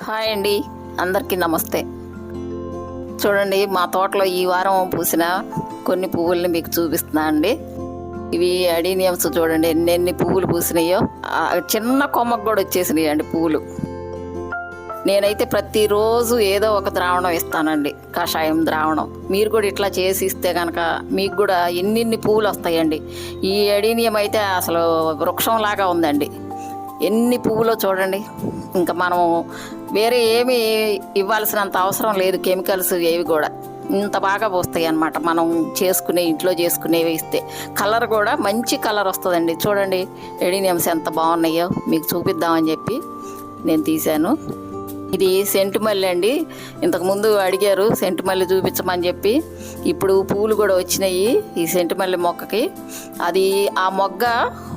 Hi అండి. అందరికీ నమస్తే. చూడండి మా తోటలో ఈ వారం పూసిన కొన్ని పువ్వుల్ని మీకు చూపిస్తున్నా అండి. ఇవి అడీనియమ్స్ చూడండి ఎన్ని పువ్వులు పూసినాయో. చిన్న కొమ్మకు కూడా వచ్చేసినాయి అండి పువ్వులు. నేనైతే ప్రతిరోజు ఏదో ఒక ద్రావణం ఇస్తానండి కషాయం ద్రావణం. మీరు కూడా ఇట్లా చేసి ఇస్తే కనుక మీకు కూడా ఎన్నిన్ని పువ్వులు వస్తాయండి. ఈ అడీనియం అయితే అసలు వృక్షంలాగా ఉందండి. ఎన్ని పువ్వులో చూడండి ఇంకా మనము వేరే ఏమి ఇవ్వాల్సినంత అవసరం లేదు కెమికల్స్ ఏవి కూడా. ఇంత బాగా పోస్తాయి అన్నమాట. మనం చేసుకునే ఇంట్లో చేసుకునేవి ఇస్తే. కలర్ కూడా మంచి కలర్ వస్తుందండి. చూడండి ఎడీనియమ్స్ ఎంత బాగున్నాయో మీకు చూపిద్దామని చెప్పి నేను తీశాను. ఇది సెంటు మల్లె అండి. ఇంతకుముందు అడిగారు సెంటు మల్లె చూపించమని చెప్పి. ఇప్పుడు పూలు కూడా వచ్చినాయి ఈ సెంటు మల్లె మొక్కకి. అది ఆ మొగ్గ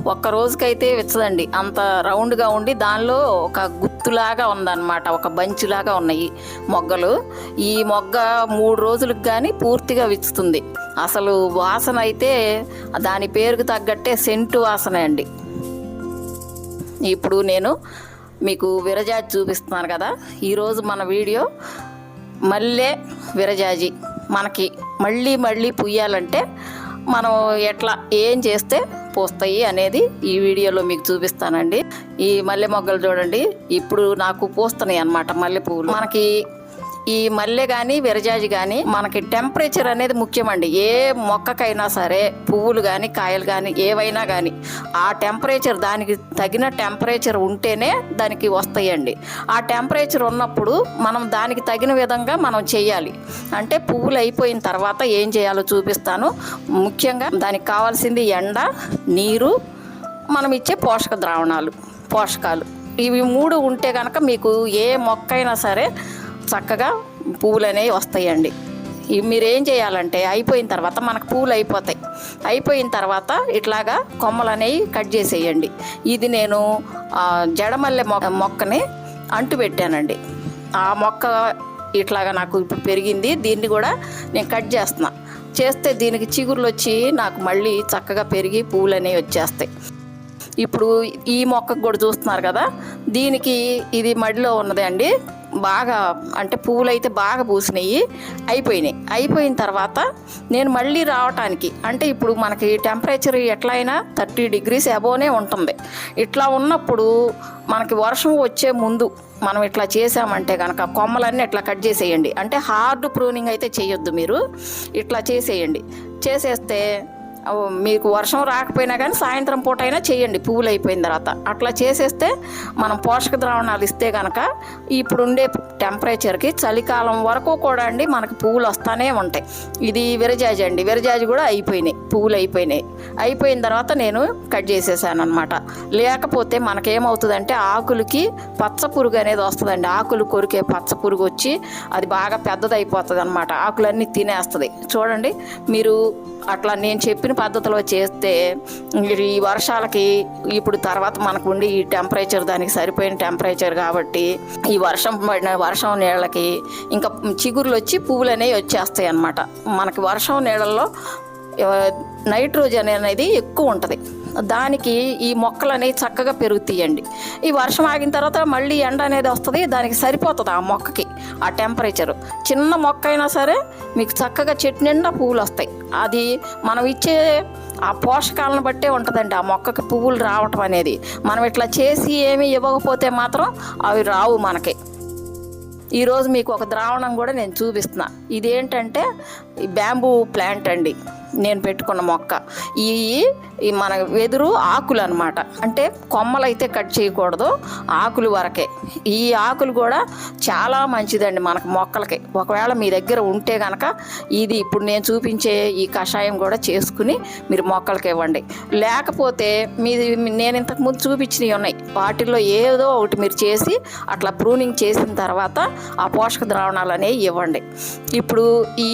ఒక్క రోజుకైతే విచ్చదండి. అంత రౌండ్గా ఉండి దానిలో ఒక గుత్తులాగా ఉందన్నమాట ఒక బంచులాగా ఉన్నాయి మొగ్గలు. ఈ మొగ్గ మూడు రోజులకు కానీ పూర్తిగా విచ్చుతుంది. అసలు వాసన అయితే దాని పేరుకు తగ్గట్టే సెంటు వాసన అండి. ఇప్పుడు నేను మీకు విరజాజి చూపిస్తున్నాను కదా. ఈరోజు మన వీడియో మల్లె విరజాజి. మనకి మళ్ళీ మళ్ళీ పుయ్యాలంటే మనం ఎట్లా ఏం చేస్తే పూస్తాయి అనేది ఈ వీడియోలో మీకు చూపిస్తానండి. ఈ మల్లె మొగ్గలు చూడండి. ఇప్పుడు నాకు పూస్తున్నాయి అన్నమాట మల్లె పువ్వులు మనకి ఈ మల్లె కానీ విరజాజి కానీ మనకి టెంపరేచర్ అనేది ముఖ్యమండి. ఏ మొక్కకైనా సరే పువ్వులు కానీ కాయలు కానీ ఏవైనా కానీ ఆ టెంపరేచర్ దానికి తగిన టెంపరేచర్ ఉంటేనే దానికి వస్తాయండి. ఆ టెంపరేచర్ ఉన్నప్పుడు మనం దానికి తగిన విధంగా మనం చేయాలి. అంటే పువ్వులు అయిపోయిన తర్వాత ఏం చేయాలో చూపిస్తాను. ముఖ్యంగా దానికి కావాల్సింది ఎండ నీరు మనం ఇచ్చే పోషక ద్రావణాలు పోషకాలు. ఇవి మూడు ఉంటే కనుక మీకు ఏ మొక్క అయినా సరే చక్కగా పువ్వులు అనేవి వస్తాయండి. మీరేం మీరు ఏం చేయాలంటే అయిపోయిన తర్వాత మనకు పూలు అయిపోతాయి. అయిపోయిన తర్వాత ఇట్లాగా కొమ్మలు అనేవి కట్ చేసేయండి. ఇది నేను జడమల్లె మొక్క మొక్కని అంటు పెట్టానండి. ఆ మొక్క ఇట్లాగా నాకు ఇప్పుడు పెరిగింది. దీన్ని కూడా నేను కట్ చేస్తున్నా. చేస్తే దీనికి చిగుర్లు వచ్చి నాకు మళ్ళీ చక్కగా పెరిగి పువ్వులు అనేవి వచ్చేస్తాయి. ఇప్పుడు ఈ మొక్కకు కూడా చూస్తున్నారు కదా? దీనికి ఇది మడిలో ఉన్నది అండి బాగా అంటే పువ్వులు అయితే బాగా పూసినాయి అయిపోయినాయి. అయిపోయిన తర్వాత నేను మళ్ళీ రావటానికి అంటే ఇప్పుడు మనకి టెంపరేచర్ ఎట్లా అయినా థర్టీ డిగ్రీస్ అబోనే ఉంటుంది. ఇట్లా ఉన్నప్పుడు మనకి వర్షం వచ్చే ముందు మనం ఇట్లా చేసామంటే కనుక కొమ్మలన్నీ ఇట్లా కట్ చేసేయండి. అంటే హార్డ్ ప్రూనింగ్ అయితే చేయొద్దు మీరు. ఇట్లా చేసేయండి. చేసేస్తే మీకు వర్షం రాకపోయినా కానీ సాయంత్రం పూట అయినా చేయండి. పువ్వులు అయిపోయిన తర్వాత. అట్లా చేసేస్తే మనం పోషక ద్రావణాలు ఇస్తే కనుక ఇప్పుడుండే టెంపరేచర్కి చలికాలం వరకు కూడా అండి మనకి పువ్వులు వస్తానే ఉంటాయి. ఇది విరజాజి అండి. విరజాజి కూడా అయిపోయినాయి. పువ్వులు అయిపోయినాయి. అయిపోయిన తర్వాత నేను కట్ చేసేసాను అనమాట లేకపోతే మనకేమవుతుందంటే ఆకులకి పచ్చ పురుగు అనేది వస్తుందండి. ఆకులు కొరికే పచ్చ పురుగు వచ్చి అది బాగా పెద్దదైపోతుంది అనమాట ఆకులన్నీ తినేస్తుంది. చూడండి మీరు అట్లా నేను చెప్పిన పద్ధతిలో చేస్తే మీరు ఈ వర్షాలకి ఇప్పుడు తర్వాత మనకు ఉండి ఈ టెంపరేచర్ దానికి సరిపోయిన టెంపరేచర్ కాబట్టి ఈ వర్షం పడిన వర్షం నీళ్ళకి ఇంకా చిగురులు వచ్చి పువ్వులు అనేవి వచ్చేస్తాయి అన్నమాట. మనకి వర్షం నీళ్ళల్లో నైట్రోజన్ అనేది ఎక్కువ ఉంటుంది. దానికి ఈ మొక్కలు అనేవి చక్కగా పెరుగుతాయండి. ఈ వర్షం ఆగిన తర్వాత మళ్ళీ ఎండ అనేది వస్తుంది దానికి సరిపోతుంది ఆ మొక్కకి. ఆ టెంపరేచరు చిన్న మొక్క అయినా సరే మీకు చక్కగా చెట్టు నిండా పువ్వులు వస్తాయి. అది మనం ఇచ్చే ఆ పోషకాలను బట్టే ఉంటుందండి ఆ మొక్కకి పువ్వులు రావటం అనేది. మనం ఇట్లా చేసి ఏమీ ఇవ్వకపోతే మాత్రం అవి రావు మనకి. ఈరోజు మీకు ఒక ద్రావణం కూడా నేను చూపిస్తున్నా. ఇదేంటంటే ఈ బ్యాంబూ ప్లాంట్ అండి. నేను పెట్టుకున్న మొక్క. ఈ మన వెదురు ఆకులు అనమాట అంటే కొమ్మలు అయితే కట్ చేయకూడదు ఆకులు వరకే. ఈ ఆకులు కూడా చాలా మంచిదండి మనకు మొక్కలకి. ఒకవేళ మీ దగ్గర ఉంటే కనుక ఇది ఇప్పుడు నేను చూపించే ఈ కషాయం కూడా చేసుకుని మీరు మొక్కలకి ఇవ్వండి. లేకపోతే మీది నేను ఇంతకు ముందు చూపించినవి ఉన్నాయి. వాటిల్లో ఏదో ఒకటి మీరు చేసి అట్లా ప్రూనింగ్ చేసిన తర్వాత ఆ పోషక ద్రావణాలు అనేవి ఇవ్వండి. ఇప్పుడు ఈ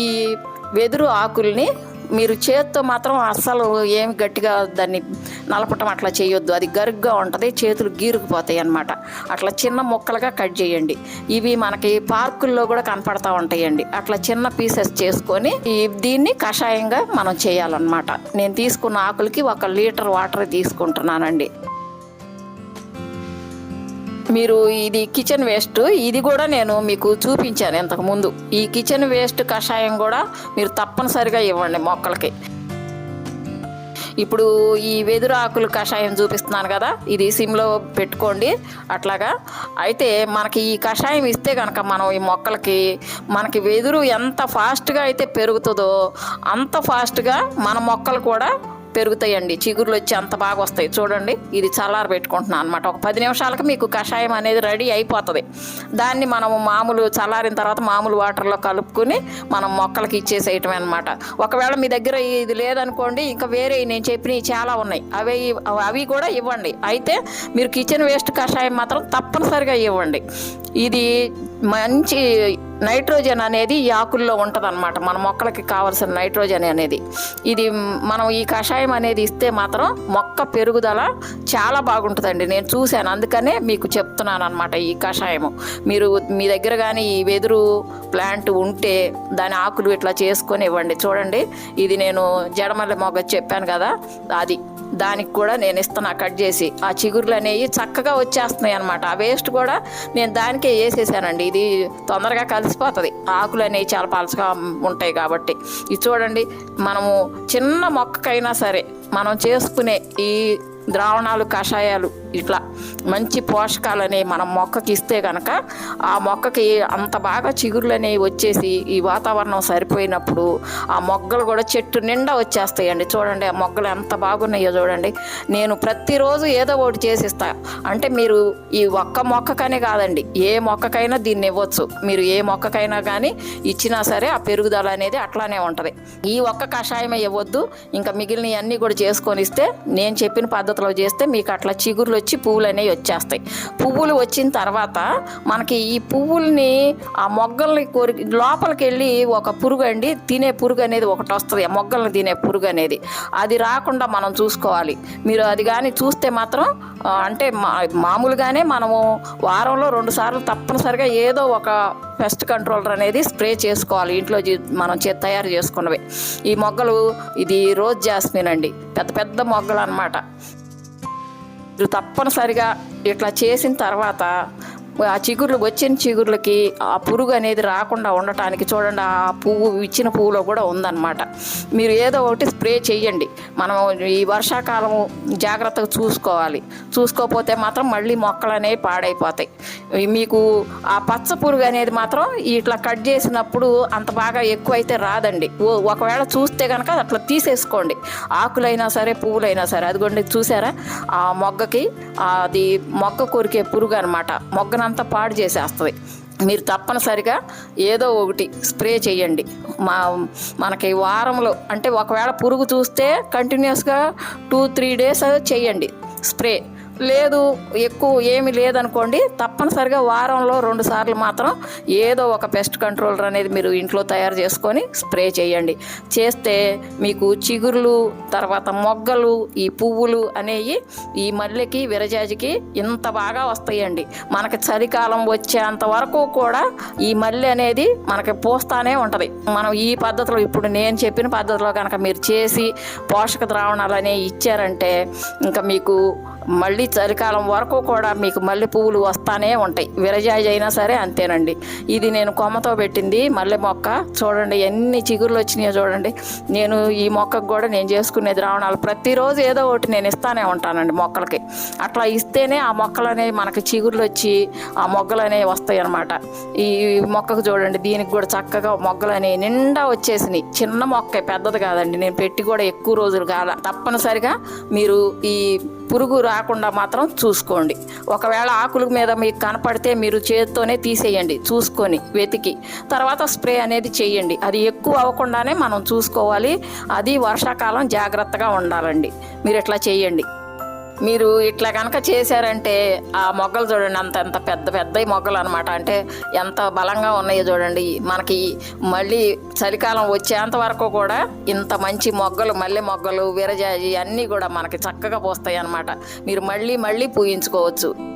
వెదురు ఆకుల్ని మీరు చేత్తో మాత్రం అస్సలు ఏమి గట్టిగా దాన్ని నలపటం అట్లా చేయొద్దు. అది గరుగ్గా ఉంటుంది చేతులు గీరుకుపోతాయి అన్నమాట. అట్లా చిన్న ముక్కలుగా కట్ చేయండి. ఇవి మనకి పార్కుల్లో కూడా కనపడతా ఉంటాయండి. అట్లా చిన్న పీసెస్ చేసుకొని దీన్ని కషాయంగా మనం చేయాలన్నమాట. నేను తీసుకున్న ఆకులకి ఒక లీటర్ వాటర్ తీసుకుంటున్నానండి. మీరు ఇది కిచెన్ వేస్ట్ ఇది కూడా నేను మీకు చూపించాను ఇంతకు ముందు. ఈ కిచెన్ వేస్ట్ కషాయం కూడా మీరు తప్పనిసరిగా ఇవ్వండి మొక్కలకి. ఇప్పుడు ఈ వెదురు ఆకులు కషాయం చూపిస్తున్నాను కదా ఇది సిమ్లో పెట్టుకోండి అట్లాగా. అయితే మనకి ఈ కషాయం ఇస్తే కనుక మనం ఈ మొక్కలకి మనకి వెదురు ఎంత ఫాస్ట్గా అయితే పెరుగుతుందో అంత ఫాస్ట్గా మన మొక్కలు కూడా పెరుగుతాయండి. చిగురులు వచ్చి అంత బాగా వస్తాయి. చూడండి ఇది చల్లార పెట్టుకుంటున్నాను అనమాట ఒక పది నిమిషాలకు మీకు కషాయం అనేది రెడీ అయిపోతుంది. దాన్ని మనము మామూలు చల్లారిన తర్వాత మామూలు వాటర్లో కలుపుకొని మనం మొక్కలకి ఇచ్చేసేయటం అనమాట ఒకవేళ మీ దగ్గర ఇది లేదనుకోండి ఇంకా వేరే నేను చెప్పినవి చాలా ఉన్నాయి. అవి అవి కూడా ఇవ్వండి. అయితే మీరు కిచెన్ వేస్ట్ కషాయం మాత్రం తప్పనిసరిగా ఇవ్వండి. ఇది మంచి నైట్రోజన్ అనేది ఈ ఆకుల్లో ఉంటుంది అనమాట మన మొక్కలకి కావాల్సిన నైట్రోజన్ అనేది. ఇది మనం ఈ కషాయం అనేది ఇస్తే మాత్రం మొక్క పెరుగుదల చాలా బాగుంటుందండి. నేను చూశాను. అందుకనే మీకు చెప్తున్నాను అనమాట ఈ కషాయము. మీరు మీ దగ్గర కానీ ఈ వెదురు ప్లాంట్ ఉంటే దాని ఆకులు ఇట్లా చేసుకొని ఇవ్వండి. చూడండి. ఇది నేను జడమల్లె మొగ్గ చెప్పాను కదా. అది. దానికి కూడా నేను ఇస్తున్నా కట్ చేసి. ఆ చిగురులు అనేవి చక్కగా వచ్చేస్తున్నాయి అనమాట ఆ వేస్ట్ కూడా నేను దానికే వేసేసానండి. ఇది తొందరగా కలిసిపోతుంది. ఆకులు అనేవి చాలా పలచగా ఉంటాయి కాబట్టి. ఇది చూడండి మనము చిన్న మొక్కకైనా సరే మనం చేసుకునే ఈ ద్రావణాలు కషాయాలు ఇట్లా మంచి పోషకాలు అనేవి మనం మొక్కకి ఇస్తే కనుక ఆ మొక్కకి అంత బాగా చిగుర్లు అనేవి వచ్చేసి ఈ వాతావరణం సరిపోయినప్పుడు ఆ మొగ్గలు కూడా చెట్టు నిండా వచ్చేస్తాయండి. చూడండి ఆ మొగ్గలు ఎంత బాగున్నాయో చూడండి. నేను ప్రతిరోజు ఏదో ఒకటి చేసిస్తా. అంటే మీరు ఈ ఒక్క మొక్కకనే కాదండి ఏ మొక్కకైనా దీన్ని ఇవ్వచ్చు. మీరు ఏ మొక్కకైనా కానీ ఇచ్చినా సరే ఆ పెరుగుదల అనేది అట్లానే ఉంటుంది. ఈ ఒక్క కషాయమే ఇవ్వద్దు. ఇంకా మిగిలిన అన్నీ కూడా చేసుకొని ఇస్తే నేను చెప్పిన పద్ధతిలో చేస్తే మీకు అట్లా చిగుర్లు వచ్చి పువ్వులు అనేవి వచ్చేస్తాయి. పువ్వులు వచ్చిన తర్వాత మనకి ఈ పువ్వుల్ని ఆ మొగ్గల్ని కోరి లోపలికి వెళ్ళి ఒక పురుగు అండి తినే పురుగు అనేది ఒకటి వస్తుంది. ఆ మొగ్గల్ని తినే పురుగు అనేది అది రాకుండా మనం చూసుకోవాలి. మీరు అది కానీ చూస్తే మాత్రం అంటే మా మామూలుగానే మనము వారంలో రెండు సార్లు తప్పనిసరిగా ఏదో ఒక పెస్ట్ కంట్రోలర్ అనేది స్ప్రే చేసుకోవాలి. ఇంట్లో మనం చే తయారు చేసుకున్నవి. ఈ మొగ్గలు ఇది రోజ్ జాస్మిన్ అండి పెద్ద పెద్ద మొగ్గలు అన్నమాట మీరు తప్పనిసరిగా ఇట్లా చేసిన తర్వాత ఆ చిగుర్లు వచ్చిన చిగుర్లకి ఆ పురుగు అనేది రాకుండా ఉండటానికి చూడండి ఆ పువ్వు ఇచ్చిన పువ్వులో కూడా ఉందన్నమాట. మీరు ఏదో ఒకటి స్ప్రే చేయండి మనం ఈ వర్షాకాలం జాగ్రత్తగా చూసుకోవాలి. చూసుకోకపోతే మాత్రం మళ్ళీ మొక్కలు అనేవి పాడైపోతాయి. మీకు ఆ పచ్చ పురుగు అనేది మాత్రం ఇట్లా కట్ చేసినప్పుడు అంత బాగా ఎక్కువ అయితే రాదండి. ఓ- ఒకవేళ చూస్తే కనుక అట్లా తీసేసుకోండి. ఆకులైనా సరే పువ్వులైనా సరే అదిగోండి చూసారా? ఆ మొగ్గకి అది మొగ్గ కొరికే పురుగు అనమాట అంతా పాడు చేసేస్తుంది. మీరు తప్పనిసరిగా ఏదో ఒకటి స్ప్రే చేయండి. మా మనకి వారంలో అంటే ఒకవేళ పురుగు చూస్తే కంటిన్యూస్గా టూ త్రీ డేస్ చేయండి. స్ప్రే. లేదు ఎక్కువ ఏమి లేదనుకోండి తప్పనిసరిగా వారంలో రెండు సార్లు మాత్రం ఏదో ఒక పెస్ట్ కంట్రోలర్ అనేది మీరు ఇంట్లో తయారు చేసుకొని స్ప్రే చేయండి. చేస్తే మీకు చిగుర్లు తర్వాత మొగ్గలు ఈ పువ్వులు అనేవి ఈ మల్లెకి విరజాజికి ఇంత బాగా వస్తాయండి. మనకి చలికాలం వచ్చేంత వరకు కూడా ఈ మల్లె అనేది మనకి పూస్తానే ఉంటుంది. మనం ఈ పద్ధతిలో ఇప్పుడు నేను చెప్పిన పద్ధతిలో కనుక మీరు చేసి పోషక ద్రావణాలు అనేవి ఇచ్చారంటే ఇంకా మీకు మళ్ళీ చలికాలం వరకు కూడా మీకు మల్లె పువ్వులు వస్తానే ఉంటాయి. విరజాజి అయినా సరే అంతేనండి. ఇది నేను కొమ్మతో పెట్టింది మల్లె మొక్క. చూడండి ఎన్ని చిగుర్లు వచ్చినాయో చూడండి. నేను ఈ మొక్కకు కూడా నేను చేసుకునే ద్రావణాలు ప్రతిరోజు ఏదో ఒకటి నేను ఇస్తానే ఉంటానండి మొక్కలకి. అట్లా ఇస్తేనే ఆ మొక్కలు అనేవి మనకి చిగుర్లు వచ్చి ఆ మొగ్గలు అనేవి వస్తాయి అన్నమాట. ఈ మొక్కకు చూడండి దీనికి కూడా చక్కగా మొగ్గలు అనేవి నిండా వచ్చేసినాయి. చిన్న మొక్క పెద్దది కాదండి. నేను పెట్టి కూడా ఎక్కువ రోజులు కాల. తప్పనిసరిగా మీరు ఈ పురుగు రాకుండా మాత్రం చూసుకోండి. ఒకవేళ ఆకుల మీద మీకు కనపడితే మీరు చేతితోనే తీసేయండి చూసుకొని వెతికి. తర్వాత స్ప్రే అనేది చేయండి. అది ఎక్కువ అవ్వకుండానే మనం చూసుకోవాలి. అది వర్షాకాలం జాగ్రత్తగా ఉండాలండి. మీరు ఇట్లా చేయండి. మీరు ఇట్లా కనుక చేశారంటే ఆ మొగ్గలు చూడండి అంత ఎంత పెద్ద పెద్ద మొగ్గలు అనమాట అంటే ఎంత బలంగా ఉన్నాయో చూడండి. మనకి మళ్ళీ చలికాలం వచ్చేంత వరకు కూడా ఇంత మంచి మొగ్గలు మల్లె మొగ్గలు విరజాజి అన్నీ కూడా మనకి చక్కగా పోస్తాయి అన్నమాట మీరు మళ్ళీ మళ్ళీ పూయించుకోవచ్చు.